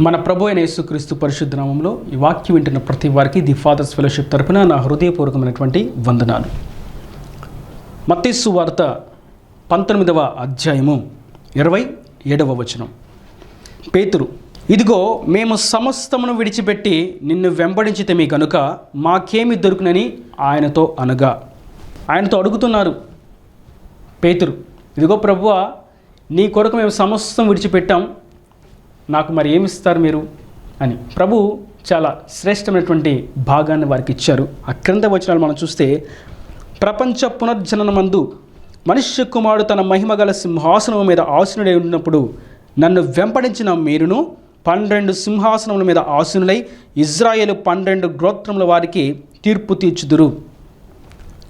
మన ప్రభు అయిన యేసుక్రీస్తు పరిశుద్ధ నామంలో ఈ వాక్యం వింటున్న ప్రతి వారికి ది ఫాదర్స్ ఫెలోషిప్ తరపున నా హృదయపూర్వకమైనటువంటి వందనాలు. మత్తేసు వార్త పంతొమ్మిదవ అధ్యాయము ఇరవై ఏడవ వచనం. పేతురు ఇదిగో మేము సమస్తమును విడిచిపెట్టి నిన్ను వెంబడించితే మీ గనుక మాకేమి దొరుకునని ఆయనతో అనగా. ఆయనతో అడుగుతున్నారు. పేతురు ఇదిగో ప్రభువ నీ కొరకు మేము సమస్తం విడిచిపెట్టాం. నాకు మరి ఏమి ఇస్తారు మీరు? అని. ప్రభు చాలా శ్రేష్టమైనటువంటి భాగాన్ని వారికి ఇచ్చారు. ఆ క్రింద వచనాలు మనం చూస్తే ప్రపంచ పునర్జననమందు మనుష్య కుమారుడు తన మహిమగల సింహాసనం మీద ఆసునుడై ఉన్నప్పుడు నన్ను వెంపడించిన మీరును పన్నెండు సింహాసనముల మీద ఆసునులై ఇజ్రాయేల్ పన్నెండు గోత్రముల వారికి తీర్పు తీర్చుదురు.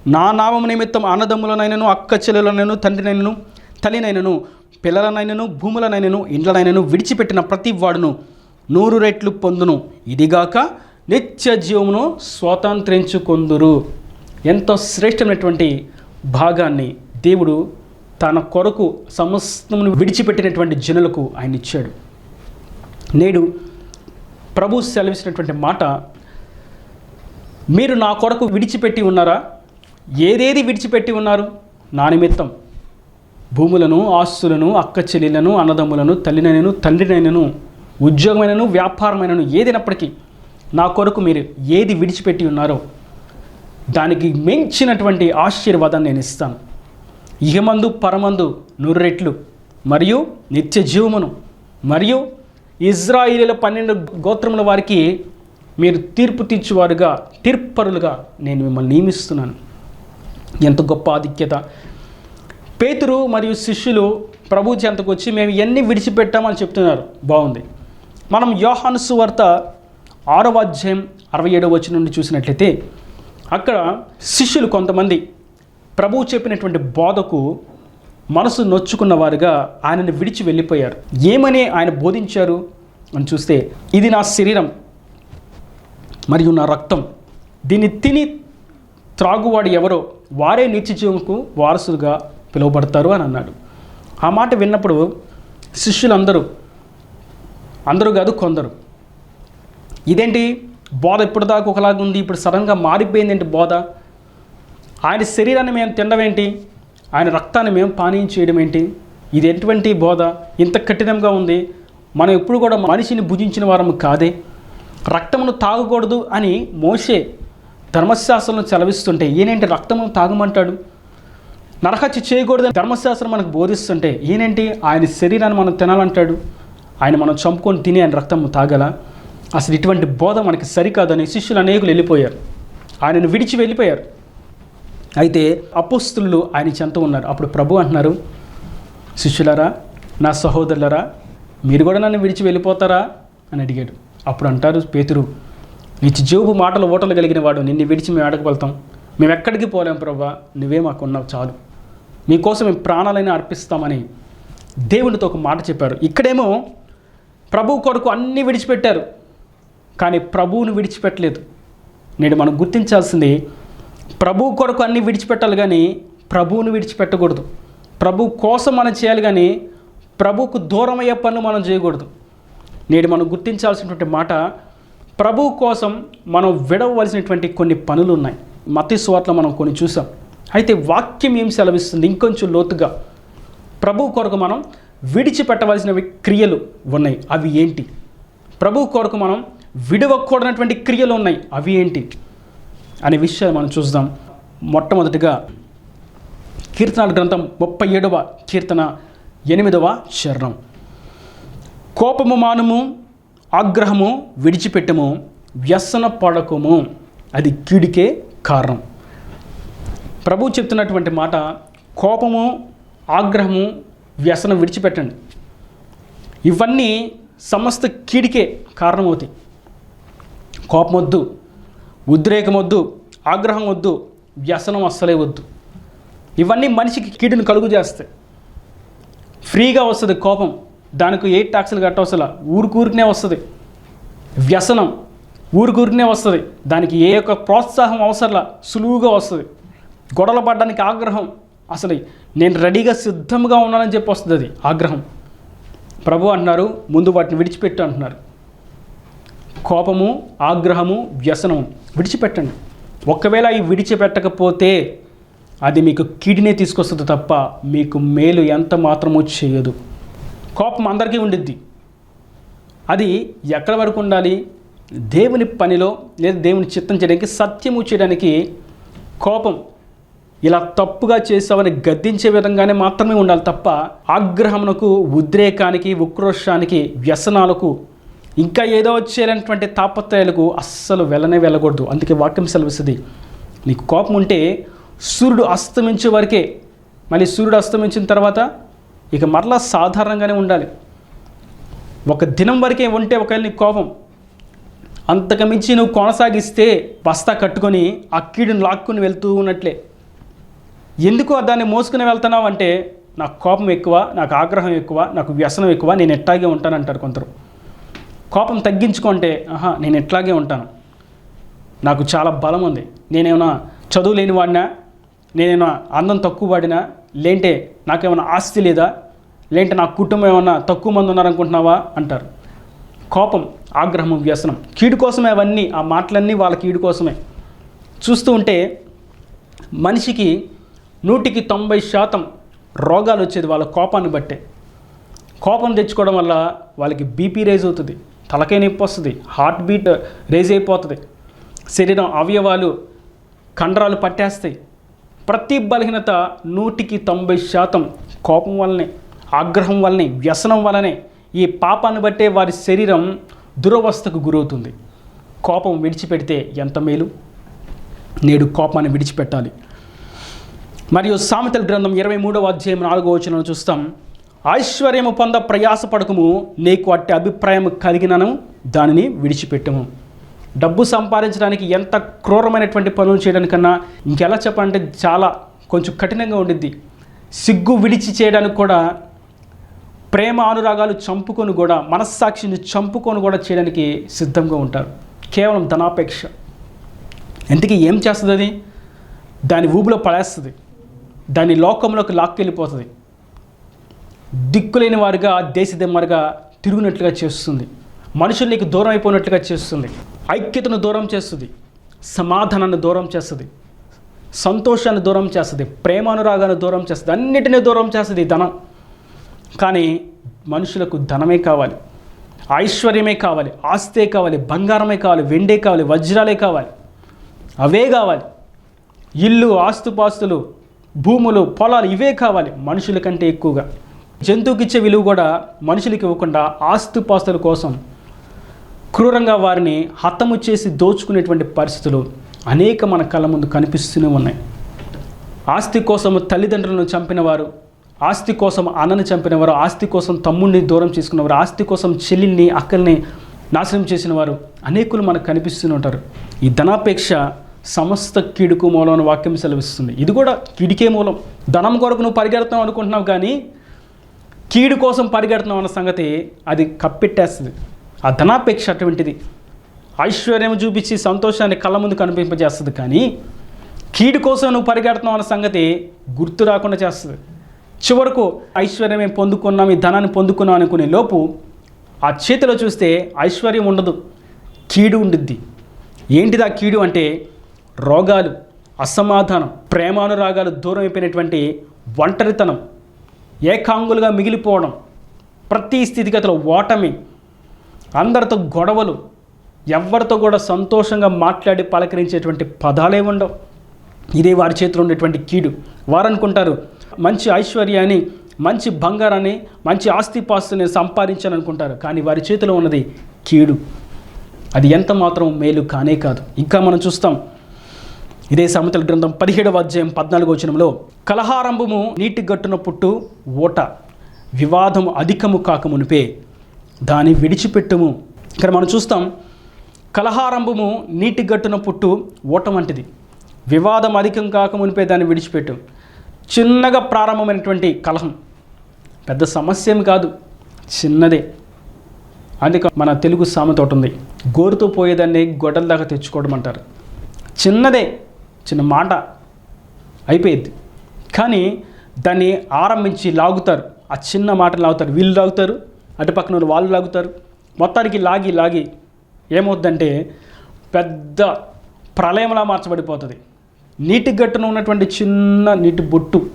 నా నామం నిమిత్తం అన్నదమ్ములనైనను అక్క చెల్లెలనైనను తండ్రినైనను తల్లినైనను పిల్లలనైనను భూములనైనను ఇండ్లనైనను విడిచిపెట్టిన ప్రతి వాడును నూరు రెట్లు పొందును. ఇదిగాక నిత్య జీవమును స్వాతంత్రించుకొందురు. ఎంతో శ్రేష్టమైనటువంటి భాగాన్ని దేవుడు తన కొరకు సమస్తమును విడిచిపెట్టినటువంటి జనులకు ఆయన ఇచ్చాడు. నేడు ప్రభు సెలవిసినటువంటి మాట మీరు నా కొరకు విడిచిపెట్టి ఉన్నారా? ఏదేది విడిచిపెట్టి ఉన్నారు? నా నిమిత్తం భూములను ఆస్తులను అక్క చెల్లెలను అన్నదమ్ములను తల్లినైనను తండ్రినైనను ఉద్యోగమైనను వ్యాపారమైనను ఏదైనప్పటికీ నా కొరకు మీరు ఏది విడిచిపెట్టి ఉన్నారో దానికి మించినటువంటి ఆశీర్వాదాన్ని నేను ఇస్తాను. ఇహమందు పరమందు నూరు రెట్లు మరియు నిత్య జీవమును మరియు ఇజ్రాయిలీల పన్నెండు గోత్రముల వారికి మీరు తీర్పు తీర్చువారుగా తీర్పరులుగా నేను మిమ్మల్ని నియమిస్తున్నాను. ఎంత గొప్ప ఆధిక్యత పేతురు మరియు శిష్యులు ప్రభు చెంతకు వచ్చి మేము ఎన్ని విడిచిపెట్టామని చెప్తున్నారు. బాగుంది. మనం యోహాను సువార్త ఆరవ అధ్యాయం అరవై ఏడవ వచ్చి నుండి చూసినట్లయితే అక్కడ శిష్యులు కొంతమంది ప్రభువు చెప్పినటువంటి బోధకు మనసు నొచ్చుకున్న వారుగా ఆయనను విడిచి వెళ్ళిపోయారు. ఏమని ఆయన బోధించారు అని చూస్తే ఇది నా శరీరం మరియు నా రక్తం. దీన్ని తిని త్రాగువాడు ఎవరో వారే నిత్య జీవంకు వారసులుగా పిలువబడతారు అని అన్నాడు. ఆ మాట విన్నప్పుడు శిష్యులందరూ అందరూ కాదు కొందరు ఇదేంటి బోధ ఇప్పటిదాకా ఒకలాగా ఉంది ఇప్పుడు సడన్గా మారిపోయింది ఏంటి బోధ? ఆయన శరీరాన్ని మేము తినడం ఏంటి ఆయన రక్తాన్ని మేము పానీయం చేయడం ఏంటి ఇది ఎటువంటి బోధ? ఇంత కఠినంగా ఉంది. మనం ఎప్పుడు కూడా మనిషిని భుజించిన వారము కాదే. రక్తమును తాగకూడదు అని మోసే ధర్మశాస్త్రంలో చలవిస్తుంటే ఈయనేంటి రక్తమును తాగమంటాడు? నరహత్య చేయకూడదని ధర్మశాస్త్రం మనకు బోధిస్తుంటే ఈయనేంటి? ఆయన శరీరాన్ని మనం తినాలంటాడు. ఆయన మనం చంపుకొని తిని ఆయన రక్తం తాగల? అసలు ఇటువంటి బోధ మనకి సరికాదని శిష్యులు అనేకులు వెళ్ళిపోయారు. ఆయనను విడిచి వెళ్ళిపోయారు. అయితే అపుస్తులు ఆయన చెంత ఉన్నారు. అప్పుడు ప్రభు అంటున్నారు శిష్యులరా నా సహోదరులరా మీరు కూడా నన్ను విడిచి వెళ్ళిపోతారా? అని అడిగాడు. అప్పుడు అంటారు పేతురు నిత్య జీవపు మాటలు ఓటలు కలిగిన వాడు నిన్ను విడిచి మేము ఎడకు వెళ్తాం మేము ఎక్కడికి పోలేం ప్రభా? నువ్వే మాకు ఉన్నావు చాలు. మీకోసం మేము ప్రాణాలైనా అర్పిస్తామని దేవునితో ఒక మాట చెప్పారు. ఇక్కడేమో ప్రభు కొరకు అన్నీ విడిచిపెట్టారు. కానీ ప్రభువును విడిచిపెట్టలేదు. నేడు మనం గుర్తించాల్సింది ప్రభు కొరకు అన్నీ విడిచిపెట్టాలి కానీ ప్రభువును విడిచిపెట్టకూడదు. ప్రభు కోసం మనం చేయాలి కానీ ప్రభువుకు దూరమయ్యే పనులు మనం చేయకూడదు. నేడు మనం గుర్తించాల్సినటువంటి మాట ప్రభు కోసం మనం విడవలసినటువంటి కొన్ని పనులు ఉన్నాయి. మతి స్వార్తలో మనం కొన్ని చూసాం. అయితే వాక్యం ఏం సెలవిస్తుంది? ఇంకొంచెం లోతుగా. ప్రభు కొరకు మనం విడిచిపెట్టవలసినవి క్రియలు ఉన్నాయి. అవి ఏంటి? ప్రభు కొరకు మనం విడవకూడనటువంటి క్రియలు ఉన్నాయి. అవి ఏంటి? అనే విషయాలు మనం చూద్దాం. మొట్టమొదటిగా కీర్తనాల గ్రంథం ముప్పై ఏడవ కీర్తన ఎనిమిదవ చరణం. కోపము మానము ఆగ్రహము విడిచిపెట్టము వ్యసన పడకము. అది కీడికే కారణం. ప్రభు చెప్తున్నటువంటి మాట కోపము ఆగ్రహము వ్యసనం విడిచిపెట్టండి. ఇవన్నీ సమస్త కీడికే కారణమవుతాయి. కోపం వద్దు ఉద్రేకం వద్దు ఆగ్రహం వద్దు వ్యసనం అస్సలే వద్దు. ఇవన్నీ మనిషికి కీడును కలుగు చేస్తాయి. ఫ్రీగా వస్తుంది కోపం దానికి ఏ ట్యాక్సులు కట్టవసల ఊరికూరికనే వస్తుంది. వ్యసనం ఊరికూరికనే వస్తుంది. దానికి ఏ యొక్క ప్రోత్సాహం అవసరంలా సులువుగా వస్తుంది. గొడవలు పడడానికి ఆగ్రహం. అసలు నేను రెడీగా సిద్ధంగా ఉన్నానని చెప్పి వస్తుంది అది ఆగ్రహం. ప్రభు అంటున్నారు ముందు వాటిని విడిచిపెట్టు అంటున్నారు. కోపము ఆగ్రహము వ్యసనము విడిచిపెట్టండి. ఒకవేళ అవి విడిచిపెట్టకపోతే అది మీకు కీడినే తీసుకొస్తుంది తప్ప మీకు మేలు ఎంత మాత్రమూ చేయదు. కోపం అందరికీ ఉండిద్ది. అది ఎక్కడి వరకు ఉండాలి? దేవుని పనిలో లేదా దేవుని చిత్తం చేయడానికి సత్యము చేయడానికి కోపం ఇలా తప్పుగా చేసావని గద్దించే విధంగానే మాత్రమే ఉండాలి తప్ప ఆగ్రహమునకు ఉద్రేకానికి ఉక్రోషానికి వ్యసనాలకు ఇంకా ఏదో వచ్చేటువంటి తాపత్రయాలకు అస్సలు వెళ్ళనే వెళ్ళకూడదు. అందుకే వాక్యం సెలవిస్తుంది. నీకు కోపం ఉంటే సూర్యుడు అస్తమించే వరకే మళ్ళీ సూర్యుడు అస్తమించిన తర్వాత ఇక మరలా సాధారణంగానే ఉండాలి. ఒక దినం వరకే ఉంటే ఒకవేళ నీకు కోపం అంతకు మించి నువ్వు కొనసాగిస్తే బస్తా కట్టుకొని ఆ కీడును లాక్కుని వెళ్తూ ఉన్నట్లే. ఎందుకు దాన్ని మోసుకుని వెళ్తున్నావు అంటే నాకు కోపం ఎక్కువ నాకు ఆగ్రహం ఎక్కువ నాకు వ్యసనం ఎక్కువ నేను ఎట్లాగే ఉంటానంటారు కొందరు. కోపం తగ్గించుకుంటే ఆహా నేను ఎట్లాగే ఉంటాను. నాకు చాలా బలం ఉంది. నేనేమైనా చదువు లేని వాడినా నేనేమైనా అందం తక్కువ వాడినా లేంటే నాకేమైనా ఆస్తి లేదా లేంటే నా కుటుంబం ఏమైనా తక్కువ మంది ఉన్నారనుకుంటున్నావా అంటారు. కోపం ఆగ్రహం వ్యసనం కీడు కోసమే అవన్నీ ఆ మాటలన్నీ వాళ్ళ కీడు కోసమే. చూస్తూ ఉంటే మనిషికి నూటికి తొంభై శాతం రోగాలు వచ్చేది వాళ్ళ కోపాన్ని బట్టే. కోపం తెచ్చుకోవడం వల్ల వాళ్ళకి బీపీ రేజ్ అవుతుంది తలకాయ నొప్పి వస్తుంది హార్ట్ బీట్ రేజ్ అయిపోతుంది శరీరం అవయవాలు కండరాలు పట్టేస్తాయి. ప్రతి బలహీనత నూటికి తొంభై శాతం కోపం వల్లనే ఆగ్రహం వల్లనే వ్యసనం వల్లనే ఈ పాపాన్ని బట్టే వారి శరీరం దురవస్థకు గురవుతుంది. కోపం విడిచిపెడితే ఎంత మేలు? నేడు కోపాన్ని విడిచిపెట్టాలి. మరియు సామెతల గ్రంథం ఇరవై మూడవ అధ్యాయం నాలుగో వచనం చూస్తాం. ఐశ్వర్యము పొంద ప్రయాసపడకము నీకు అట్టి అభిప్రాయం కలిగినను దానిని విడిచిపెట్టము. డబ్బు సంపాదించడానికి ఎంత క్రూరమైనటువంటి పనులు చేయడానికన్నా ఇంకెలా చెప్పాలంటే చాలా కొంచెం కఠినంగా ఉండిద్ది. సిగ్గు విడిచి చేయడానికి కూడా ప్రేమ అనురాగాలు చంపుకొని కూడా మనస్సాక్షిని చంపుకొని కూడా చేయడానికి సిద్ధంగా ఉంటారు. కేవలం ధనాపేక్ష. ఇంతకీ ఏం చేస్తుంది అది? దాని ఊబిలో పడేస్తుంది. దాని లోకంలోకి లాక్కెళ్ళిపోతుంది. దిక్కులేని వారిగా దేశదిమ్మరిగా తిరుగునట్లుగా చేస్తుంది. మనుషులు నీకు దూరం అయిపోయినట్లుగా చేస్తుంది. ఐక్యతను దూరం చేస్తుంది. సమాధానాన్ని దూరం చేస్తుంది. సంతోషాన్ని దూరం చేస్తుంది. ప్రేమానురాగాన్ని దూరం చేస్తుంది. అన్నిటినీ దూరం చేస్తుంది ధనం. కానీ మనుషులకు ధనమే కావాలి. ఐశ్వర్యమే కావాలి. ఆస్తే కావాలి. బంగారమే కావాలి. వెండే కావాలి. వజ్రాలే కావాలి. అవే కావాలి. ఇల్లు ఆస్తుపాస్తులు భూములు పొలాలు ఇవే కావాలి మనుషుల కంటే ఎక్కువగా. జంతువుకి ఇచ్చే విలువ కూడా మనుషులకి ఇవ్వకుండా ఆస్తుపాస్తుల కోసం క్రూరంగా వారిని హతము చేసి దోచుకునేటువంటి పరిస్థితులు అనేక మన కళ్ళ ముందు కనిపిస్తూనే ఉన్నాయి. ఆస్తి కోసం తల్లిదండ్రులను చంపినవారు ఆస్తి కోసం అన్నని చంపినవారు ఆస్తి కోసం తమ్ముడిని దూరం చేసుకున్నవారు ఆస్తి కోసం చెల్లిని అక్కల్ని నాశనం చేసిన వారు అనేకులు మనకు కనిపిస్తూనే ఉంటారు. ఈ ధనాపేక్ష సమస్త కీడుకు మూలం అని వాక్యం సెలవిస్తుంది. ఇది కూడా కీడికే మూలం. ధనం కొరకు నువ్వు పరిగెడతావు అనుకుంటున్నావు కానీ కీడు కోసం పరిగెడుతున్నావు అన్న సంగతి అది కప్పెట్టేస్తుంది. ఆ ధనాపేక్ష అటువంటిది ఐశ్వర్యం చూపించి సంతోషాన్ని కళ్ళ ముందు కనిపింపజేస్తుంది కానీ కీడు కోసం నువ్వు పరిగెడుతున్నావు అన్న సంగతి గుర్తు రాకుండా చేస్తుంది. చివరకు ఐశ్వర్యం మేము పొందుకున్నాం ఈ ధనాన్ని పొందుకున్నాం అనుకునే లోపు ఆ చేతిలో చూస్తే ఐశ్వర్యం ఉండదు కీడు ఉండిద్ది. ఏంటిది ఆ కీడు అంటే రోగాలు అసమాధానం ప్రేమానురాగాలు దూరం అయిపోయినటువంటి ఒంటరితనం ఏకాంగులుగా మిగిలిపోవడం ప్రతి స్థితిగతిలో ఓటమి అందరితో గొడవలు ఎవరితో కూడా సంతోషంగా మాట్లాడి పలకరించేటువంటి పదాలే ఉండవు. ఇదే వారి చేతిలో ఉండేటువంటి కీడు. వారు అనుకుంటారు మంచి ఐశ్వర్యాన్ని మంచి బంగారాన్ని మంచి ఆస్తిపాస్తుని సంపాదించాను అనుకుంటారు కానీ వారి చేతిలో ఉన్నది కీడు. అది ఎంత మాత్రం మేలు కానే కాదు. ఇంకా మనం చూస్తాం ఇదే సమతల గ్రంథం పదిహేడవ అధ్యాయం పద్నాలుగో వచనంలో కలహారంభము నీటి గట్టున పుట్టు ఓట వివాదము అధికము కాకమునిపే దాన్ని విడిచిపెట్టుము. ఇక్కడ మనం చూస్తాం కలహారంభము నీటి గట్టున పుట్టు ఓట వంటిది వివాదం అధికం కాకమునిపే దాన్ని విడిచిపెట్టు. చిన్నగా ప్రారంభమైనటువంటి కలహం పెద్ద సమస్య ఏమి కాదు చిన్నదే. అందుకే మన తెలుగు సామెత ఒకటి ఉంది గోరుతో పోయేదాన్ని గొడ్డల దాకా తెచ్చుకోవడం అంటారు. చిన్నదే చిన్న మాట అయిపోయింది. కానీ దాన్ని ఆరంభించి లాగుతారు. ఆ చిన్న మాటలు లాగుతారు. వీళ్ళు లాగుతారు అటు పక్కన వాళ్ళు వాళ్ళు లాగుతారు. మొత్తానికి లాగి లాగి ఏమవుద్దంటే పెద్ద ప్రళయంలా మార్చబడిపోతుంది. నీటి గట్టున ఉన్నటువంటి చిన్న నీటి బొట్టు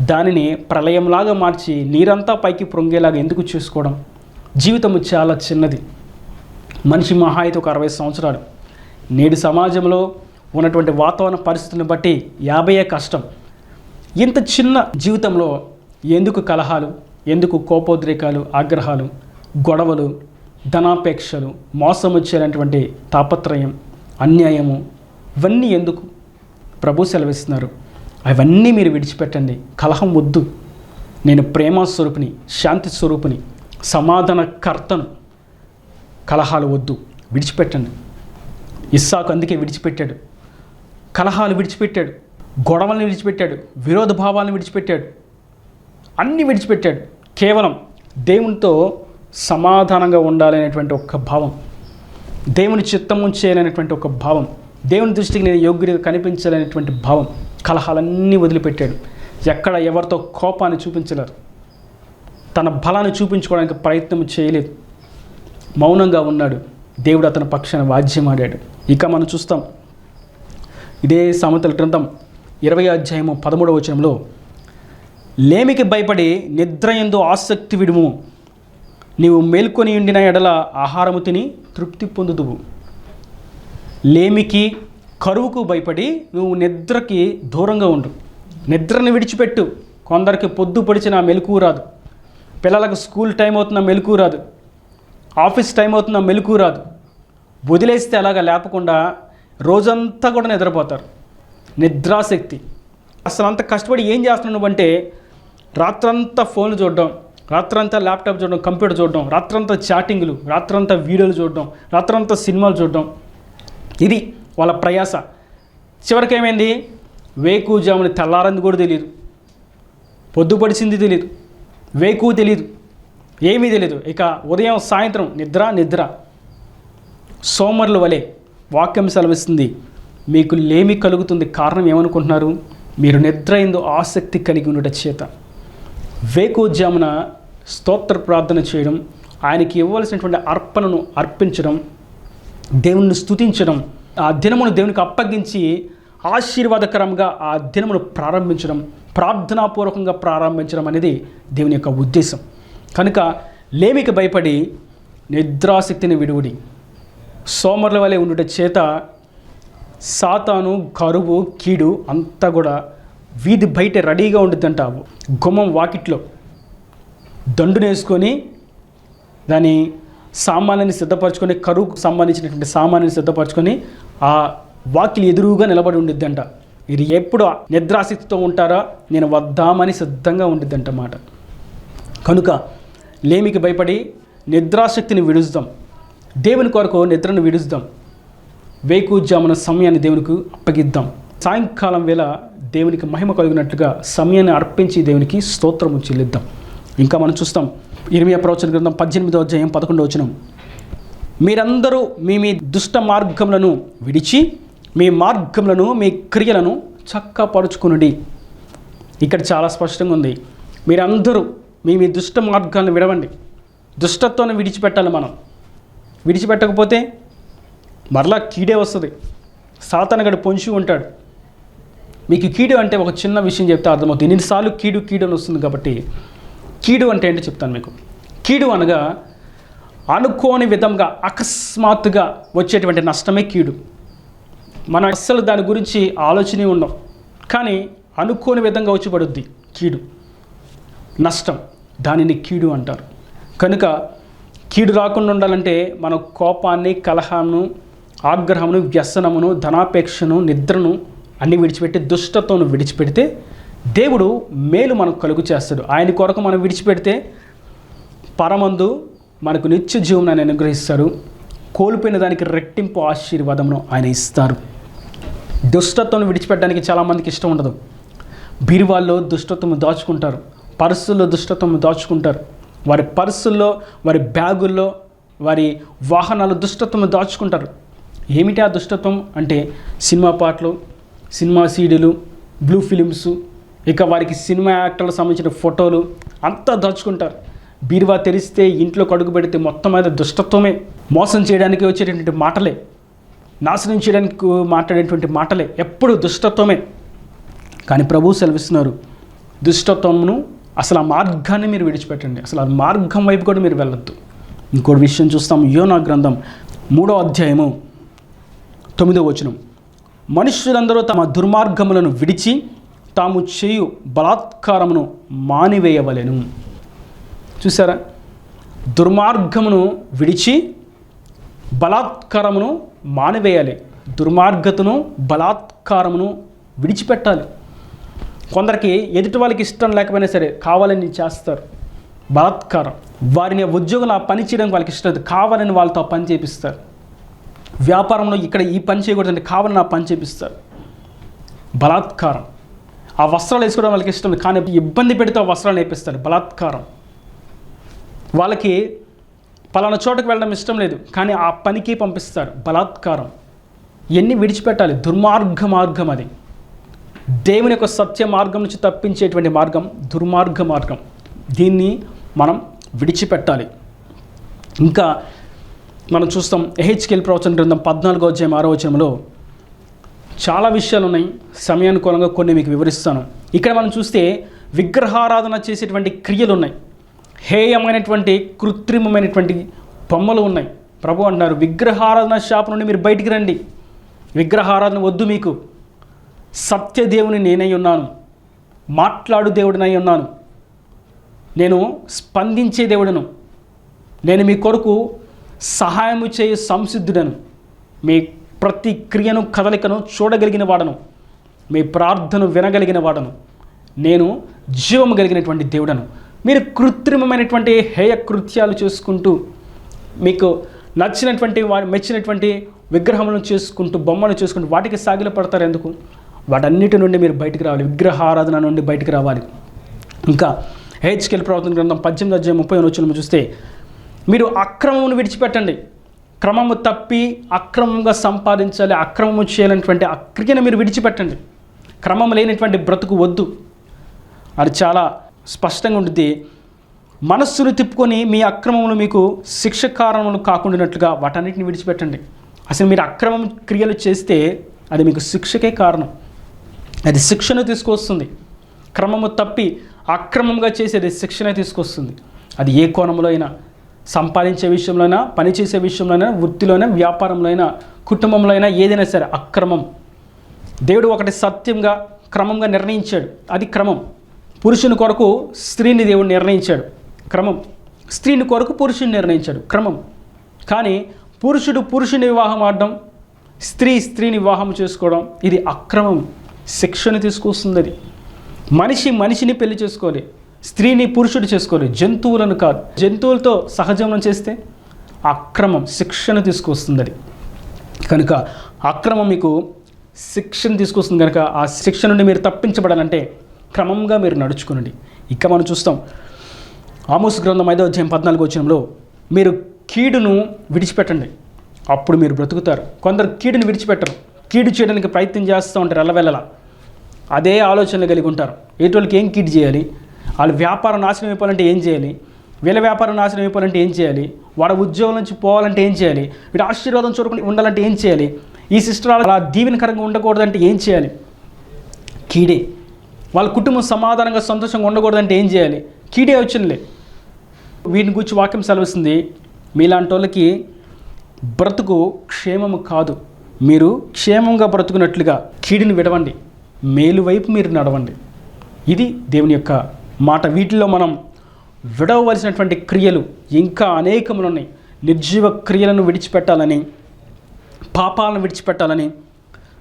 దానిని ప్రళయంలాగా మార్చి నీరంతా పైకి పొంగేలాగా ఎందుకు చూసుకోవడం? జీవితం చాలా చిన్నది. మనిషి మహా అయితే ఒక అరవై సంవత్సరాలు. నేడు సమాజంలో ఉన్నటువంటి వాతావరణ పరిస్థితులను బట్టి యాభైయే కష్టం. ఇంత చిన్న జీవితంలో ఎందుకు కలహాలు ఎందుకు కోపోద్రేకాలు ఆగ్రహాలు గొడవలు ధనాపేక్షలు మోసం వచ్చేటటువంటి తాపత్రయం అన్యాయము ఇవన్నీ ఎందుకు? ప్రభు సెలవిస్తున్నారు. అవన్నీ మీరు విడిచిపెట్టండి. కలహం వద్దు. నేను ప్రేమ స్వరూపిని శాంతి స్వరూపిని సమాధాన కర్తను. కలహాలు వద్దు. విడిచిపెట్టండి. ఇస్సాకు అందుకే విడిచిపెట్టాడు. కలహాలు విడిచిపెట్టాడు గొడవలను విడిచిపెట్టాడు విరోధ భావాలను విడిచిపెట్టాడు అన్నీ విడిచిపెట్టాడు. కేవలం దేవునితో సమాధానంగా ఉండాలనేటువంటి ఒక భావం దేవుని చిత్తము చేయాలనేటువంటి ఒక భావం దేవుని దృష్టికి నేను యోగ్యుడిగా కనిపించాలనేటువంటి భావం కలహాలన్నీ వదిలిపెట్టాడు. ఎక్కడ ఎవరితో కోపాన్ని చూపించలేరు తన బలాన్ని చూపించుకోవడానికి ప్రయత్నం చేయలేదు. మౌనంగా ఉన్నాడు. దేవుడు అతని పక్షాన వాద్యమాడాడు. ఇక మనం చూస్తాం ఇదే సమతల గ్రంథం ఇరవై అధ్యాయము పదమూడవ వచనంలో లేమికి భయపడి నిద్ర ఎందు ఆసక్తి విడుము. నీవు మేల్కొని ఉండిన ఎడల ఆహారము తిని తృప్తి పొందుదువు. లేమికి కరువుకు భయపడి నువ్వు నిద్రకి దూరంగా ఉండు. నిద్రని విడిచిపెట్టు. కొందరికి పొద్దు పొడిచిన మెలకు రాదు. పిల్లలకు స్కూల్ టైం అవుతున్న మెలకు రాదు. ఆఫీస్ టైం అవుతున్న మెలకు రాదు. వదిలేస్తే అలాగా లేపకుండా రోజంతా కూడా నిద్రపోతారు. నిద్రాశక్తి. అసలు అంత కష్టపడి ఏం చేస్తున్నావు అంటే రాత్రంతా ఫోన్లు చూడడం రాత్రంతా ల్యాప్టాప్ చూడడం కంప్యూటర్ చూడడం రాత్రంతా చాటింగ్లు రాత్రంతా వీడియోలు చూడడం రాత్రంతా సినిమాలు చూడడం. ఇది వాళ్ళ ప్రయాస. చివరికి ఏమైంది? వేకుజాముని తెల్లారంది కూడా తెలియదు పొద్దుపడిచింది తెలియదు వేకు తెలియదు ఏమీ తెలియదు ఇక ఉదయం సాయంత్రం నిద్ర నిద్ర. సోమరుల వలె. వాక్యం సెలవిస్తుంది. మీకు లేమి కలుగుతుంది కారణం ఏమనుకుంటున్నారు? మీరు నిద్ర ఎందు ఆసక్తి కలిగి ఉండట చేత. వేకోజామున స్తోత్ర ప్రార్థన చేయడం ఆయనకి ఇవ్వాల్సినటువంటి అర్పణను అర్పించడం దేవుణ్ణి స్తుతించడం ఆ దినమును దేవునికి అప్పగించి ఆశీర్వాదకరంగా ఆ దినమును ప్రారంభించడం ప్రార్థనాపూర్వకంగా ప్రారంభించడం అనేది దేవుని యొక్క ఉద్దేశం. కనుక లేమికి భయపడి నిద్రాసక్తిని విడువుడి. సోమరుల వలె ఉండుట చేత సాతాను కరువు కీడు అంతా కూడా వీధి బయట రెడీగా ఉంటుందంట గుమ్మం వాకిట్లో దండునేసుకొని దాని సామాన్యాన్ని సిద్ధపరచుకొని కరువుకు సంబంధించినటువంటి సామాన్యాన్ని సిద్ధపరచుకొని ఆ వాకిలి ఎదురుగా నిలబడి ఉండిద్దంట మీరు ఎప్పుడు నిద్రాశక్తితో ఉంటారా? నేను వద్దామని సిద్ధంగా ఉండిద్దంట మాట. కనుక లేమికి భయపడి నిద్రాశక్తిని విడుస్తాం. దేవుని కొరకు నిద్రను విడుద్దాం వేకుజామున సమయాన్ని దేవునికి అప్పగిద్దాం. సాయంకాలం వేళ దేవునికి మహిమ కలిగినట్లుగా సమయాన్ని అర్పించి దేవునికి స్తోత్రము చెల్లిద్దాం. ఇంకా మనం చూస్తాం. ఇరవై ప్రవచన గ్రంథం పద్దెనిమిదో అధ్యాయం పదకొండో వచనం. మీరందరూ మీ మీ దుష్ట మార్గములను విడిచి మీ మార్గములను మీ క్రియలను చక్కపరుచుకునుడి. ఇక్కడ చాలా స్పష్టంగా ఉంది. మీరందరూ మీ మీ దుష్ట మార్గాలను విడవండి. దుష్టత్వాన్ని విడిచిపెట్టాలి మనం. విడిచిపెట్టకపోతే మరలా కీడే వస్తుంది. సాతనగడు పొంచి ఉంటాడు. మీకు కీడు అంటే ఒక చిన్న విషయం చెప్తే అర్థమవుతుంది. ఎన్నిసార్లు కీడు కీడు అని వస్తుంది కాబట్టి కీడు అంటే ఏంటో చెప్తాను మీకు. కీడు అనగా అనుకోని విధంగా అకస్మాత్తుగా వచ్చేటువంటి నష్టమే కీడు. మనం అస్సలు దాని గురించి ఆలోచనే ఉండం కానీ అనుకోని విధంగా వచ్చి పడుద్ది కీడు. నష్టం. దానిని కీడు అంటారు. కనుక కీడు రాకుండా ఉండాలంటే మన కోపాన్ని కలహాన్ని ఆగ్రహమును వ్యసనమును ధనాపేక్షను నిద్రను అన్ని విడిచిపెట్టి దుష్టత్వం విడిచిపెడితే దేవుడు మేలు మనకు కలుగు చేస్తాడు. ఆయన కొరకు మనం విడిచిపెడితే పరమందు మనకు నిత్య జీవనం ఆయన అనుగ్రహిస్తారు కోల్పోయిన దానికి రెట్టింపు ఆశీర్వాదమును ఆయన ఇస్తారు. దుష్టత్వం విడిచిపెట్టడానికి చాలామందికి ఇష్టం ఉండదు. బీరువాల్లో దుష్టత్వం దాచుకుంటారు. పర్సుల్లో దుష్టత్వం దాచుకుంటారు. వారి పర్సుల్లో వారి బ్యాగుల్లో వారి వాహనాలు దుష్టత్వం దాచుకుంటారు. ఏమిటి ఆ దుష్టత్వం అంటే సినిమా పాటలు సినిమా సీడీలు బ్లూ ఫిలిమ్స్ ఇక వారికి సినిమా యాక్టర్లకు సంబంధించిన ఫోటోలు అంతా దాచుకుంటారు. బీరువా తెరిస్తే ఇంట్లో కడుగు పెడితే మొత్తం మీద దుష్టత్వమే. మోసం చేయడానికి వచ్చేటటువంటి మాటలే. నాశనం చేయడానికి మాట్లాడేటువంటి మాటలే. ఎప్పుడు దుష్టత్వమే. కానీ ప్రభు సెలవిస్తున్నారు. దుష్టత్వమును అసలు ఆ మార్గాన్ని మీరు విడిచిపెట్టండి. అసలు ఆ మార్గం వైపు కూడా మీరు వెళ్ళొద్దు. ఇంకోటి విషయం చూస్తాం యోనా గ్రంథం మూడో అధ్యాయము తొమ్మిదో వచనం. మనుష్యులందరూ తమ దుర్మార్గములను విడిచి తాము చేయు బలాత్కారమును మానివేయవలెను. చూసారా? దుర్మార్గమును విడిచి బలాత్కారమును మానివేయాలి. దుర్మార్గతను బలాత్కారమును విడిచిపెట్టాలి. కొందరికి ఎదుటి వాళ్ళకి ఇష్టం లేకపోయినా సరే కావాలని చేస్తారు. బలాత్కారం. వారిని ఉద్యోగులు ఆ పని చేయడానికి వాళ్ళకి ఇష్టం లేదు. కావాలని వాళ్ళతో పని చేపిస్తారు. వ్యాపారంలో ఇక్కడ ఈ పని చేయకూడదంటే కావాలని ఆ పని చేపిస్తారు. బలాత్కారం. ఆ వస్త్రాలు వేసుకోవడం వాళ్ళకి ఇష్టం లేదు. కానీ ఇబ్బంది పెడితే ఆ వస్త్రాలు వేపిస్తారు బలాత్కారం. వాళ్ళకి పలానా చోటకు వెళ్ళడం ఇష్టం లేదు. కానీ ఆ పనికి పంపిస్తారు. బలాత్కారం. ఎన్ని విడిచిపెట్టాలి? దుర్మార్గ మార్గం అది. దేవుని యొక్క సత్య మార్గం నుంచి తప్పించేటువంటి మార్గం దుర్మార్గ మార్గం. దీన్ని మనం విడిచిపెట్టాలి. ఇంకా మనం చూస్తాం ఎహెచ్కెల్ ప్రవచన గ్రంథం పద్నాలుగో అధ్యాయం ఆరో వచనంలో చాలా విషయాలు ఉన్నాయి. సమయానుకూలంగా కొన్ని మీకు వివరిస్తాను. ఇక్కడ మనం చూస్తే విగ్రహారాధన చేసేటువంటి క్రియలు ఉన్నాయి. హేయమైనటువంటి కృత్రిమమైనటువంటి బొమ్మలు ఉన్నాయి. ప్రభు అంటున్నారు విగ్రహారాధన షాప్ నుండి మీరు బయటికి రండి. విగ్రహారాధన వద్దు మీకు. సత్యదేవుని నేనై ఉన్నాను. మాట్లాడు దేవుడినై ఉన్నాను. నేను స్పందించే దేవుడను. నేను మీ కొరకు సహాయము చేయ సంసిద్ధుడను. మీ ప్రతి క్రియను కదలికను చూడగలిగిన వాడను. మీ ప్రార్థన వినగలిగిన వాడను. నేను జీవము కలిగినటువంటి దేవుడను. మీరు కృత్రిమమైనటువంటి హేయ కృత్యాలు చేసుకుంటూ మీకు నచ్చినటువంటి వా మెచ్చినటువంటి విగ్రహములను చేసుకుంటూ బొమ్మలు చేసుకుంటూ వాటికి సాగిలపడతారు ఎందుకు? వాటన్నిటి నుండి మీరు బయటికి రావాలి. విగ్రహారాధన నుండి బయటికి రావాలి. ఇంకా హెచ్కెల్ ప్రవర్తన గ్రంథం పద్దెనిమిది అధ్యాయం ముప్పై వచ్చిన చూస్తే మీరు అక్రమమును విడిచిపెట్టండి. క్రమము తప్పి అక్రమంగా సంపాదించాలి అక్రమము చేయాలనేటువంటి ఆ మీరు విడిచిపెట్టండి. క్రమం లేనటువంటి బ్రతుకు వద్దు. అది చాలా స్పష్టంగా ఉంటుంది మనస్సును తిప్పుకొని మీ అక్రమములు మీకు శిక్ష కారణములు కాకుండానట్లుగా వాటన్నిటిని విడిచిపెట్టండి. అసలు మీరు అక్రమం క్రియలు చేస్తే అది మీకు శిక్షకే కారణం. అది శిక్షను తీసుకొస్తుంది. క్రమము తప్పి అక్రమంగా చేసేది శిక్షణ తీసుకొస్తుంది. అది ఏ కోణంలో అయినా సంపాదించే విషయంలో అయినా పనిచేసే విషయంలో అయినా వృత్తిలో అయినా వ్యాపారంలో అయినా కుటుంబంలో అయినా ఏదైనా సరే అక్రమం. దేవుడు ఒకటి సత్యంగా క్రమంగా నిర్ణయించాడు. అది క్రమం. పురుషుని కొరకు స్త్రీని దేవుడు నిర్ణయించాడు. క్రమం. స్త్రీని కొరకు పురుషుని నిర్ణయించాడు. క్రమం. కానీ పురుషుడు పురుషుని వివాహం ఆడడం స్త్రీ స్త్రీని వివాహం చేసుకోవడం ఇది అక్రమం. శిక్షను తీసుకొస్తుంది అది మనిషి మనిషిని పెళ్ళి చేసుకోవాలి. స్త్రీని పురుషుడు చేసుకోవాలి. జంతువులను కాదు. జంతువులతో సహజమనం చేస్తే అక్రమం శిక్షను తీసుకొస్తుంది అది కనుక అక్రమం మీకు శిక్షను తీసుకొస్తుంది కనుక ఆ శిక్ష నుండి మీరు తప్పించబడాలంటే క్రమంగా మీరు నడుచుకునండి. ఇక మనం చూస్తాం. ఆమోస్ గ్రంథం ఐదో అధ్యాయం పద్నాలుగు వచ్చినంలో మీరు కీడును విడిచిపెట్టండి. అప్పుడు మీరు బ్రతుకుతారు. కొందరు కీడును విడిచిపెట్టరు. కీడు చేయడానికి ప్రయత్నం చేస్తూ ఉంటారు ఎల్లవెల్లలా అదే ఆలోచనలు కలిగి ఉంటారు. ఎటువంటి ఏం కిట్ చేయాలి? వాళ్ళ వ్యాపారం నాశనం అయిపోవాలంటే ఏం చేయాలి? వీళ్ళ వ్యాపారం నాశనం అయిపోవాలంటే ఏం చేయాలి? వాడ ఉద్యోగం నుంచి పోవాలంటే ఏం చేయాలి? వీటి ఆశీర్వాదం చూడకుండా ఉండాలంటే ఏం చేయాలి? ఈ సిస్టర్ అలా దీవెనకరంగా ఉండకూడదంటే ఏం చేయాలి? కీడే. వాళ్ళ కుటుంబం సమాధానంగా సంతోషంగా ఉండకూడదంటే ఏం చేయాలి? కీడే వచ్చినలే వీటిని గురించి వాక్యం సెలవుస్తుంది. మీలాంటి వాళ్ళకి బ్రతుకు క్షేమము కాదు. మీరు క్షేమంగా బ్రతుకున్నట్లుగా కీడిని విడవండి. మేలు వైపు మీరు నడవండి. ఇది దేవుని యొక్క మాట. వీటిలో మనం విడవలసినటువంటి క్రియలు ఇంకా అనేకములు ఉన్నాయి నిర్జీవ క్రియలను విడిచిపెట్టాలని పాపాలను విడిచిపెట్టాలని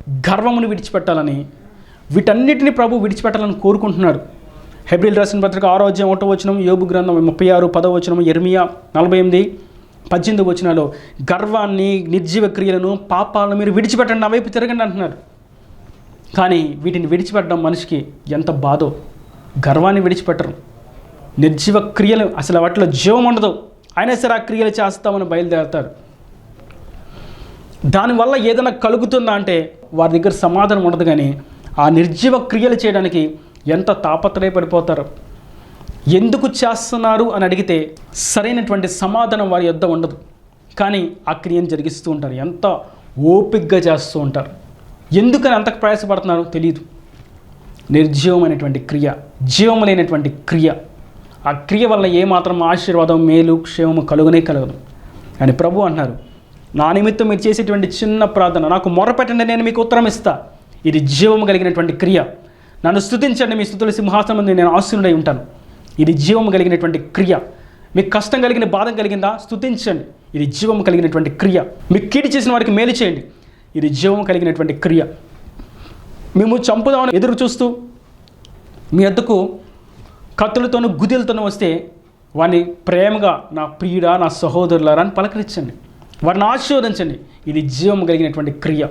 గర్వమును విడిచిపెట్టాలని వీటన్నిటిని ప్రభు విడిచిపెట్టాలని కోరుకుంటున్నాడు. హెబ్రిల్ రాసిన పత్రిక ఆరో అధ్యాయం ఒకటో వచనం యోగు గ్రంథం ముప్పై ఆరు పదో వచనం ఎర్మియా నలభై ఎనిమిది పద్దెనిమిది వచనాలు గర్వాన్ని నిర్జీవ క్రియలను పాపాలను మీరు విడిచిపెట్టండి నా వైపు తిరగండి అంటున్నారు. కానీ వీటిని విడిచిపెట్టడం మనిషికి ఎంత బాధో. గర్వాన్ని విడిచిపెట్టరు. నిర్జీవ క్రియలు అసలు వాటిలో జీవం ఉండదు. అయినా సరే ఆ క్రియలు చేస్తామని బయలుదేరతారు. దానివల్ల ఏదైనా కలుగుతుందా అంటే వారి దగ్గర సమాధానం ఉండదు కానీ ఆ నిర్జీవ క్రియలు చేయడానికి ఎంత తాపత్రయపడిపోతారు. ఎందుకు చేస్తున్నారు అని అడిగితే సరైనటువంటి సమాధానం వారి యొద్ద ఉండదు. కానీ ఆ క్రియను జరిగిస్తూ ఉంటారు. ఎంత ఓపిగ్గా చేస్తూ ఉంటారు. ఎందుకని అంత ప్రయాసపడుతున్నారో తెలియదు నిర్జీవమైనటువంటి క్రియ జీవము లేనటువంటి క్రియ. ఆ క్రియ వల్ల ఏమాత్రం ఆశీర్వాదం మేలు క్షేమము కలుగునే కలగదు. అని ప్రభు అంటున్నారు నా నిమిత్తం మీరు చేసేటువంటి చిన్న ప్రార్థన నాకు మొరపెట్టండి నేను మీకు ఉత్తరం ఇస్తా. ఇది జీవము కలిగినటువంటి క్రియ. నన్ను స్థుతించండి మీ స్థుతుల సింహాసనం ముందు నేను ఆశీనుడై ఉంటాను. ఇది జీవము కలిగినటువంటి క్రియ. మీకు కష్టం కలిగిన బాధ కలిగిందా? స్థుతించండి. ఇది జీవము కలిగినటువంటి క్రియ. మీకు కీడి చేసిన వారికి మేలు చేయండి. ఇది జీవం కలిగినటువంటి క్రియ. మేము చంపుదామని ఎదురు చూస్తూ మీ వద్దకు కత్తులతోనూ గుదిలతోనూ వస్తే వారిని ప్రేమగా నా ప్రియుడా నా సహోదరులారా అని పలకరించండి. వారిని ఆశీర్వదించండి. ఇది జీవం కలిగినటువంటి క్రియ.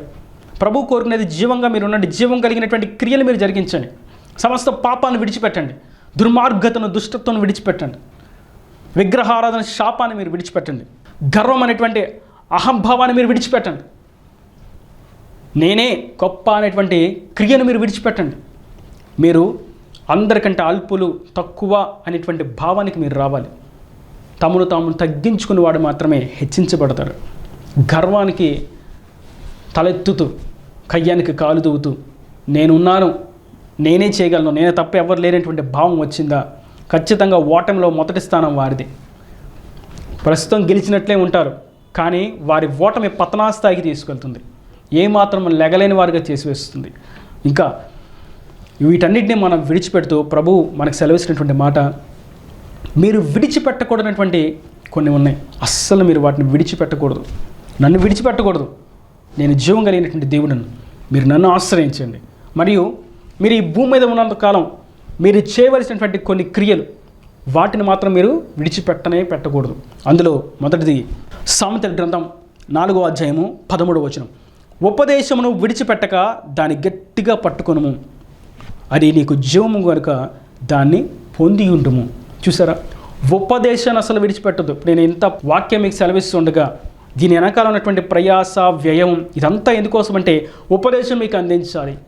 ప్రభు కోరుకునేది జీవంగా మీరు ఉండండి. జీవం కలిగినటువంటి క్రియలు మీరు జరిగించండి. సమస్త పాపాన్ని విడిచిపెట్టండి. దుర్మార్గతను దుష్టత్వం విడిచిపెట్టండి. విగ్రహారాధన శాపాన్ని మీరు విడిచిపెట్టండి. గర్వం అనేటువంటి అహంభావాన్ని మీరు విడిచిపెట్టండి. నేనే గొప్ప అనేటువంటి క్రియను మీరు విడిచిపెట్టండి. మీరు అందరికంటే అల్పులు తక్కువ అనేటువంటి భావానికి మీరు రావాలి. తమను తాము తగ్గించుకుని వాడు మాత్రమే హెచ్చించబడతారు గర్వానికి తలెత్తుతూ కయ్యానికి కాలు దూవుతూ నేనున్నాను నేనే చేయగలను నేనే తప్ప ఎవరు లేనటువంటి భావం వచ్చిందా? ఖచ్చితంగా ఓటమిలో మొదటి స్థానం వారిది. ప్రస్తుతం గెలిచినట్లే ఉంటారు కానీ వారి ఓటమి పతనాస్థాయికి తీసుకెళ్తుంది. ఏమాత్రం లెగలేని వారిగా చేసివేస్తుంది. ఇంకా వీటన్నిటిని మనం విడిచిపెడుతూ ప్రభు మనకు సెలవిస్తున్నటువంటి మాట మీరు విడిచిపెట్టకూడనటువంటి కొన్ని ఉన్నాయి. అస్సలు మీరు వాటిని విడిచిపెట్టకూడదు. నన్ను విడిచిపెట్టకూడదు. నేను జీవం కలిగినటువంటి దేవుడను. మీరు నన్ను ఆశ్రయించండి. మరియు మీరు ఈ భూమి మీద ఉన్నంత కాలం మీరు చేయవలసినటువంటి కొన్ని క్రియలు వాటిని మాత్రం మీరు విడిచిపెట్టనే పెట్టకూడదు. అందులో మొదటిది సామెతల గ్రంథం నాలుగో అధ్యాయము పదమూడవ వచనం. ఉపదేశమును విడిచిపెట్టక దాన్ని గట్టిగా పట్టుకొనుము. అది నీకు జీవము కనుక దాన్ని పొంది ఉండుము చూసారా? ఉపదేశాన్ని అసలు విడిచిపెట్టదు నేను ఇంత వాక్యం మీకు సెలవిస్తుండగా దీని వెనకాల ఉన్నటువంటి ప్రయాస వ్యయం ఇదంతా ఎందుకోసం అంటే ఉపదేశం మీకు అందించాలి.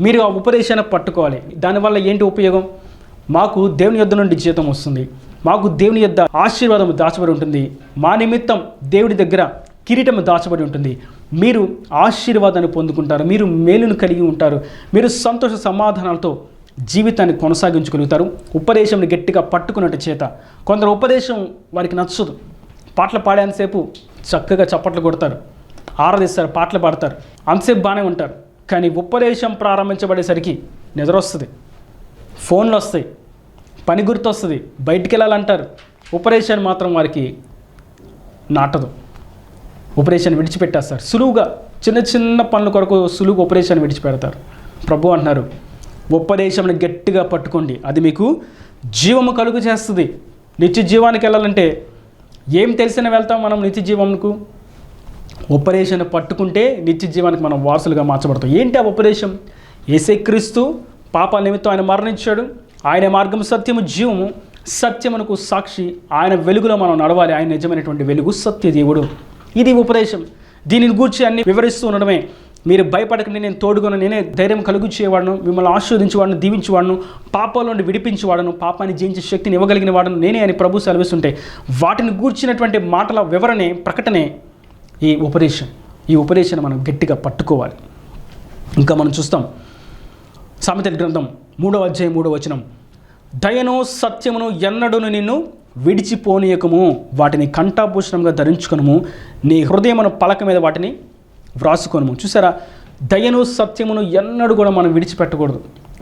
మీరు ఆ ఉపదేశాన్ని పట్టుకోవాలి. దానివల్ల ఏంటి ఉపయోగం? మాకు దేవుని యొద్ద నుండి జీతం వస్తుంది. మాకు దేవుని యొద్ద ఆశీర్వాదం దాచబడి ఉంటుంది. మా నిమిత్తం దేవుడి దగ్గర కిరీటం దాచబడి ఉంటుంది. మీరు ఆశీర్వాదాన్ని పొందుకుంటారు మీరు మేలును కలిగి ఉంటారు మీరు సంతోష సమాధానాలతో జీవితాన్ని కొనసాగించగలుగుతారు. ఉపదేశంని గట్టిగా పట్టుకున్నట్టు చేత. కొందరు ఉపదేశం వారికి నచ్చదు. పాటలు పాడేంతసేపు చక్కగా చప్పట్లు కొడతారు. ఆరాధిస్తారు పాటలు పాడతారు. అంతసేపు బాగానే ఉంటారు. కానీ ఉపదేశం ప్రారంభించబడేసరికి నిద్ర వస్తుంది ఫోన్లు వస్తాయి. పని గుర్తు వస్తుంది బయటికి వెళ్ళాలంటారు. ఉపదేశాన్ని మాత్రం వారికి నాటదు. ఉపదేశాన్ని విడిచిపెట్టేస్తారు. సులువుగా చిన్న చిన్న పనుల కొరకు సులువుగా ఆపరేషన్ విడిచిపెడతారు. ప్రభు అంటున్నారు ఉపదేశంని గట్టిగా పట్టుకోండి. అది మీకు జీవము కలుగు చేస్తుంది. నిత్య జీవానికి వెళ్ళాలంటే ఏం తెలిసిన వెళ్తాం మనం నిత్య జీవంకు ఉపదేశాన్ని పట్టుకుంటే నిత్య జీవానికి మనం వారసులుగా మార్చబడతాం. ఏంటి ఆ ఉపదేశం ఏసే క్రీస్తు పాప నిమిత్తం ఆయన మరణించాడు. ఆయన మార్గం సత్యము జీవము సత్యమునకు సాక్షి. ఆయన వెలుగులో మనం నడవాలి. ఆయన నిజమైనటువంటి వెలుగు సత్య దేవుడు ఇది ఉపదేశం. దీనిని గూర్చి అన్ని వివరిస్తూ ఉండడమే. మీరు భయపడకండి నేను తోడుగొన నేనే ధైర్యం కలుగు చేయవాడను మిమ్మల్ని ఆశీర్వదించేవాడను దీవించేవాడను పాపాల నుండి విడిపించేవాడను పాపాన్ని జయించే శక్తిని ఇవ్వగలిగిన వాడను నేనే అని ప్రభు సెలవిస్తుంటే వాటిని గూర్చినటువంటి మాటల వివరణే ప్రకటనే ఈ ఉపదేశం. ఈ ఉపదేశాన్ని మనం గట్టిగా పట్టుకోవాలి. ఇంకా మనం చూస్తాం. సామెత గ్రంథం మూడవ అధ్యాయం మూడవ వచనం. దయను సత్యమును ఎన్నడూను నిన్ను విడిచిపోనీయకము వాటిని కంఠాభూషణంగా ధరించుకునము. నీ హృదయమును పలక మీద వాటిని వ్రాసుకొనుము. చూసారా? దయను సత్యమును ఎన్నడూ కూడా మనం విడిచిపెట్టకూడదు.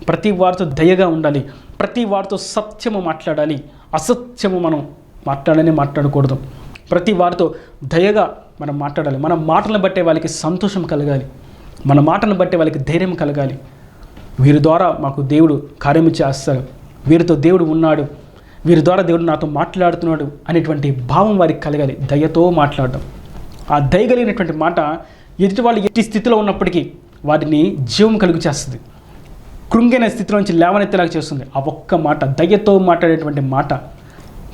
ప్రతి వారితో దయగా ఉండాలి. ప్రతి వారితో సత్యము మాట్లాడాలి. అసత్యము మనం మాట్లాడని మాట్లాడకూడదు. ప్రతి వారితో దయగా మనం మాట్లాడాలి. మన మాటలను బట్టే వాళ్ళకి సంతోషం కలగాలి. మన మాటను బట్టే వాళ్ళకి ధైర్యం కలగాలి. వీరి ద్వారా మాకు దేవుడు కార్యము చేస్తారు. వీరితో దేవుడు ఉన్నాడు. వీరి ద్వారా దేవుడు నాతో మాట్లాడుతున్నాడు అనేటువంటి భావం వారికి కలగాలి. దయతో మాట్లాడడం. ఆ దయ కలిగినటువంటి మాట ఎదుటి వాళ్ళు ఎట్టి స్థితిలో ఉన్నప్పటికీ వాటిని జీవం కలుగు చేస్తుంది. కృంగిన స్థితిలో నుంచి లేవనెత్తేలాగా చేస్తుంది. ఆ ఒక్క మాట దయతో మాట్లాడేటువంటి మాట.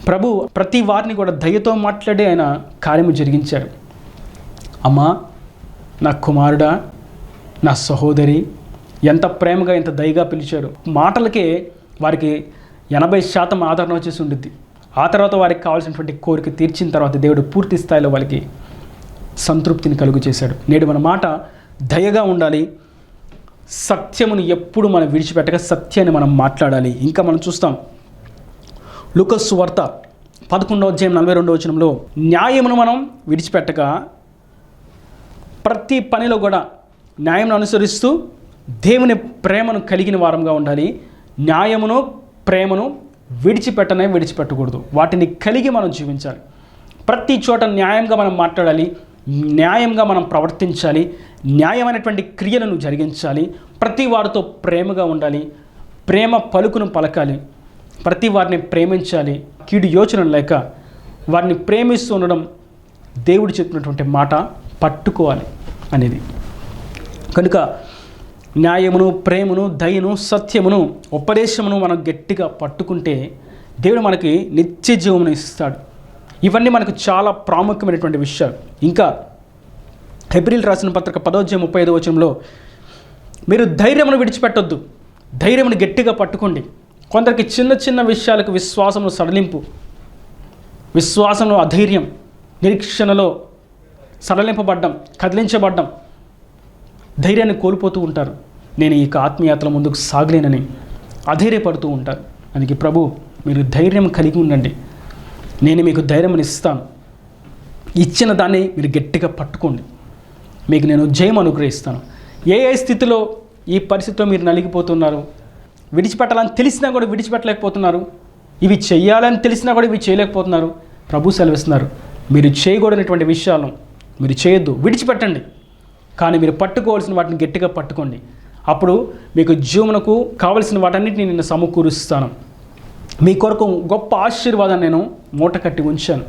ప్రభు ప్రతి వారిని కూడా దయతో మాట్లాడే ఆయన కార్యము జరిగించారు అమ్మా నా కుమారుడా నా సహోదరి ఎంత ప్రేమగా ఎంత దయగా పిలిచారు. మాటలకే వారికి ఎనభై శాతం ఆదరణ వచ్చేసి ఉండిద్ది. ఆ తర్వాత వారికి కావాల్సినటువంటి కోరిక తీర్చిన తర్వాత దేవుడు పూర్తి స్థాయిలో వాళ్ళకి సంతృప్తిని కలుగు చేశాడు. నేడు మన మాట దయగా ఉండాలి. సత్యమును ఎప్పుడు మనం విడిచిపెట్టక సత్యాన్ని మనం మాట్లాడాలి. ఇంకా మనం చూస్తాం. లుకస్ వార్త పదకొండవ అధ్యాయం నలభై రెండవ వచనంలో న్యాయమును మనం విడిచిపెట్టక ప్రతి పనిలో కూడా న్యాయమును అనుసరిస్తూ దేవుని ప్రేమను కలిగిన వారంగా ఉండాలి. న్యాయమును ప్రేమను విడిచిపెట్టనే విడిచిపెట్టకూడదు. వాటిని కలిగి మనం జీవించాలి. ప్రతి చోట న్యాయంగా మనం మాట్లాడాలి. న్యాయంగా మనం ప్రవర్తించాలి. న్యాయమైనటువంటి క్రియలను జరిగించాలి. ప్రతి వారితో ప్రేమగా ఉండాలి. ప్రేమ పలుకును పలకాలి. ప్రతి వారిని ప్రేమించాలి. కీడు యోచన లేక వారిని ప్రేమిస్తూ ఉండడం దేవుడు చెప్పినటువంటి మాట పట్టుకోవాలి అనేది. కనుక న్యాయమును ప్రేమను దయను సత్యమును ఉపదేశమును మనం గట్టిగా పట్టుకుంటే దేవుడు మనకి నిత్య జీవమును ఇస్తాడు. ఇవన్నీ మనకు చాలా ప్రాముఖ్యమైనటువంటి విషయాలు. ఇంకా ఏప్రిల్ రాసిన పత్రిక పదోజ్యం ముప్పై ఐదు వచనంలో మీరు ధైర్యమును విడిచిపెట్టొద్దు. ధైర్యమును గట్టిగా పట్టుకోండి. కొందరికి చిన్న చిన్న విషయాలకు విశ్వాసము సడలింపు విశ్వాసంలో అధైర్యం నిరీక్షణలో సడలింపబడ్డం కదిలించబడ్డం ధైర్యాన్ని కోల్పోతూ ఉంటారు. నేను ఈ ఆత్మీయతల ముందుకు సాగలేనని అధైర్యపడుతూ ఉంటారు అందుకే ప్రభు మీరు ధైర్యం కలిగి ఉండండి. నేను మీకు ధైర్యం ఇస్తాను. ఇచ్చిన దాన్ని మీరు గట్టిగా పట్టుకోండి. మీకు నేను జయం అనుగ్రహిస్తాను. ఏ ఏ స్థితిలో ఈ పరిస్థితిలో మీరు నలిగిపోతున్నారు? విడిచిపెట్టాలని తెలిసినా కూడా విడిచిపెట్టలేకపోతున్నారు. ఇవి చేయాలని తెలిసినా కూడా ఇవి చేయలేకపోతున్నారు. ప్రభు సెలవిస్తున్నారు. మీరు చేయకూడనటువంటి విషయాలను మీరు చేయొద్దు విడిచిపెట్టండి. కానీ మీరు పట్టుకోవాల్సిన వాటిని గట్టిగా పట్టుకోండి. అప్పుడు మీకు జీవనకు కావలసిన వాటన్నిటిని నేను సమకూరుస్తాను. మీ కొరకు గొప్ప ఆశీర్వాదాన్ని నేను మూట కట్టి ఉంచాను.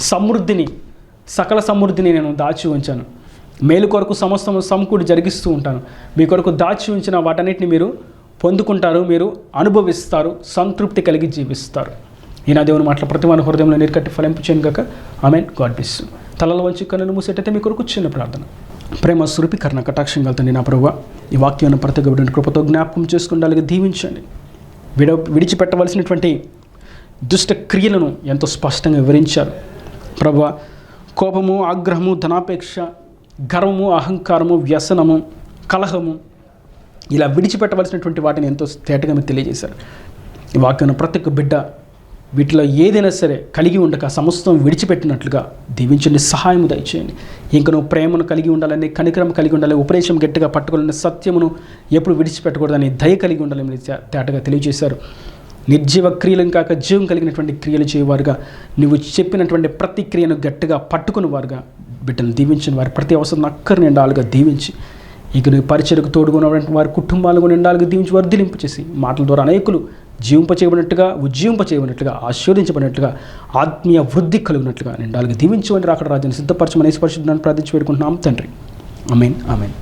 సమృద్ధిని సకల సమృద్ధిని నేను దాచి ఉంచాను. మేలు కొరకు సమస్తము సమకూడి జరిగిస్తూ ఉంటాను. మీ కొరకు దాచి ఉంచిన వాటన్నిటిని మీరు పొందుకుంటారు మీరు అనుభవిస్తారు సంతృప్తి కలిగి జీవిస్తారు. ఈయన దేవుని మాటల ప్రతి మన హృదయంలో నీరుకట్టి ఫలింపు చేయను కాక ఆమెన్. గాడ్ బ్లెస్ తలలో వంచి కన్నులు మూసేటైతే మీ కొరకు చిన్న ప్రార్థన. ప్రేమ సురపి కర్ణ కటాక్షం కలుతండి నా ప్రభు ఈ వాక్యాన్ని ప్రతి గబడిన కృపతో జ్ఞాపకం చేసుకుని అలాగే దీవించండి. విడ విడిచిపెట్టవలసినటువంటి దుష్ట క్రియలను ఎంతో స్పష్టంగా వివరించారు. ప్రభు కోపము ఆగ్రహము ధనాపేక్ష గర్వము అహంకారము వ్యసనము కలహము ఇలా విడిచిపెట్టవలసినటువంటి వాటిని ఎంతో తేటగా మీరు తెలియజేశారు. ఈ వాక్యం ప్రతి ఒక్క బిడ్డ వీటిలో ఏదైనా సరే కలిగి ఉండక సమస్తం విడిచిపెట్టినట్లుగా దీవించండి సహాయం దయచేయండి. ఇంక నువ్వు ప్రేమను కలిగి ఉండాలని కనికరం కలిగి ఉండాలి ఉపదేశం గట్టిగా పట్టుకోవాలని సత్యమును ఎప్పుడు విడిచిపెట్టకూడదని దయ కలిగి ఉండాలని తేటగా తెలియజేశారు. నిర్జీవ క్రియలను కాక జీవం కలిగినటువంటి క్రియలు చేయవారుగా నువ్వు చెప్పినటువంటి ప్రతి క్రియను గట్టిగా పట్టుకుని వారుగా బిడ్డను దీవించిన వారు ప్రతి అవసరం అక్కరు నిండాలుగా దీవించి ఇక నువ్వు పరిచయకు తోడుకున్నటువంటి వారి కుటుంబాలు కూడా నిండాలుగా దీవించి వర్ధిలింపు చేసి మాటల ద్వారా అనేకులు జీవింపచేయబడినట్టుగా ఉజ్జీవింపచేయబడినట్టుగా ఆశీర్వదించబడినట్టుగా ఆత్మీయ వృద్ధి కలిగినట్లుగా నిండాలుగా దీవించమని రాకడ రాజ్యాన్ని సిద్ధపరచమని పరిశుద్ధాన్ని ప్రార్థించి వేడుకుంటున్నాం. తండ్రి. అమీన్ అమీన్